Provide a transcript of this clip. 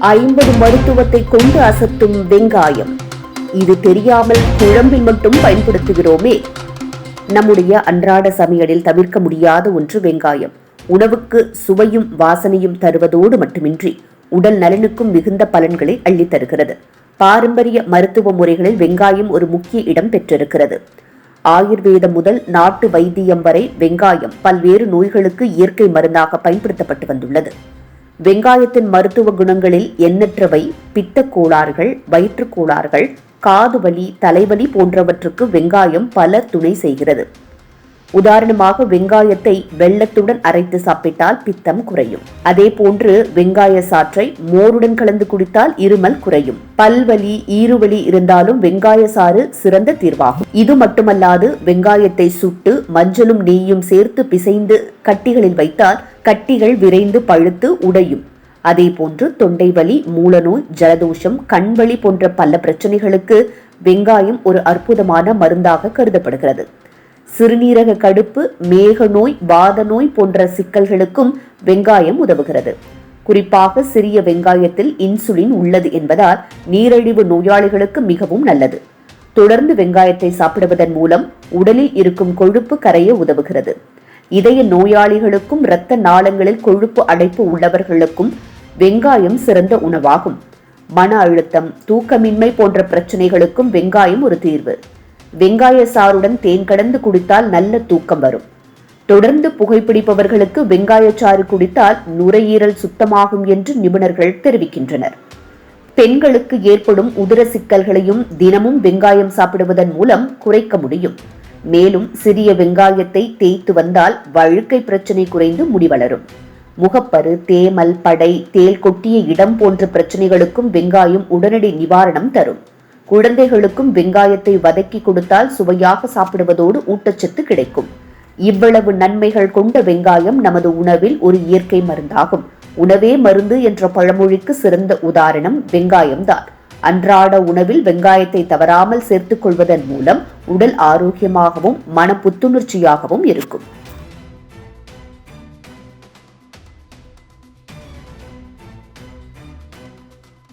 ஐம்பது மருத்துவத்தை கொண்டு அசத்தும் வெங்காயம். இது தெரியாமல் குழம்பில் மட்டும் பயன்படுத்துகிறோமே. நம்முடைய அன்றாட சமையலில் தவிர்க்க முடியாத ஒன்று வெங்காயம். உணவுக்கு சுவையும் வாசனையும் தருவதோடு மட்டுமின்றி உடல் நலனுக்கும் மிகுந்த பலன்களை அள்ளி தருகிறது. பாரம்பரிய மருத்துவ முறைகளில் வெங்காயம் ஒரு முக்கிய இடம் பெற்றிருக்கிறது. ஆயுர்வேதம் முதல் நாட்டு வைத்தியம் வரை வெங்காயம் பல்வேறு நோய்களுக்கு இயற்கை மருந்தாக பயன்படுத்தப்பட்டு வந்துள்ளது. வெங்காயத்தின் மருத்துவ குணங்களில் எண்ணற்றவை பித்தக் கோளாறுகள் வயிற்றுக் கோளாறுகள் காது வலி தலைவலி போன்றவற்றுக்கு வெங்காயம் பல துணை செய்கிறது. உதாரணமாக வெங்காயத்தை வெள்ளத்துடன் அரைத்து சாப்பிட்டால் பித்தம் குறையும். அதே போன்று வெங்காய சாற்றை மோருடன் கலந்து குடித்தால் இருமல் குறையும். பல்வலி ஈறுவலி இருந்தாலும் வெங்காய சாறு சிறந்த தீர்வாகும். இது மட்டுமல்லாது வெங்காயத்தை சுட்டு மஞ்சளும் நெய்யும் சேர்த்து பிசைந்து கட்டிகளில் வைத்தால் கட்டிகள் விரைந்து பழுத்து உடையும். அதே போன்று தொண்டை வலி மூலநோய் ஜலதோஷம் கண்வலி போன்ற பல பிரச்சனைகளுக்கு வெங்காயம் ஒரு அற்புதமான மருந்தாக கருதப்படுகிறது. சிறுநீரக கடுப்பு மேக நோய் வாத நோய் போன்ற சிக்கல்களுக்கும் வெங்காயம் உதவுகிறது. குறிப்பாக சிறிய வெங்காயத்தில் இன்சுலின் உள்ளது என்பதால் நீரிழிவு நோயாளிகளுக்கு மிகவும் நல்லது. தொடர்ந்து வெங்காயத்தை சாப்பிடுவதன் மூலம் உடலில் இருக்கும் கொழுப்பு கரைய உதவுகிறது. இதய நோயாளிகளுக்கும் இரத்த நாளங்களில் கொழுப்பு அடைப்பு உள்ளவர்களுக்கும் வெங்காயம் சிறந்த உணவாகும். மன அழுத்தம் தூக்கமின்மை போன்ற பிரச்சனைகளுக்கும் வெங்காயம் ஒரு தீர்வு. வெங்காய சாறுடன் தேன் கடந்து குடித்தால் நல்ல தூக்கம் வரும். தொடர்ந்து புகைப்பிடிப்பவர்களுக்கு வெங்காயச்சாறு குடித்தால் நுரையீரல் சுத்தமாகும் என்று நிபுணர்கள் தெரிவிக்கின்றனர். பெண்களுக்கு ஏற்படும் உதிர சிக்கல்களையும் தினமும் வெங்காயம் சாப்பிடுவதன் மூலம் குறைக்க முடியும். மேலும் சிறிய வெங்காயத்தை தேய்த்து வந்தால் வழுக்கை பிரச்சனை குறைந்து முடிவளரும் முகப்பரு தேமல் படை தேல் கொட்டிய இடம் போன்ற பிரச்சனைகளுக்கும் வெங்காயம் உடனடி நிவாரணம் தரும். குழந்தைகளுக்கும் வெங்காயத்தை வதக்கி கொடுத்தால் சுவையாக சாப்பிடுவதோடு ஊட்டச்சத்து கிடைக்கும். இவ்வளவு நன்மைகள் கொண்ட வெங்காயம் நமது உணவில் ஒரு இயற்கை மருந்தாகும். உணவே மருந்து என்ற பழமொழிக்கு சிறந்த உதாரணம் வெங்காயம்தான். அன்றாட உணவில் வெங்காயத்தை தவறாமல் சேர்த்துக் கொள்வதன் மூலம் உடல் ஆரோக்கியமாகவும் மன புத்துணர்ச்சியாகவும் இருக்கும்.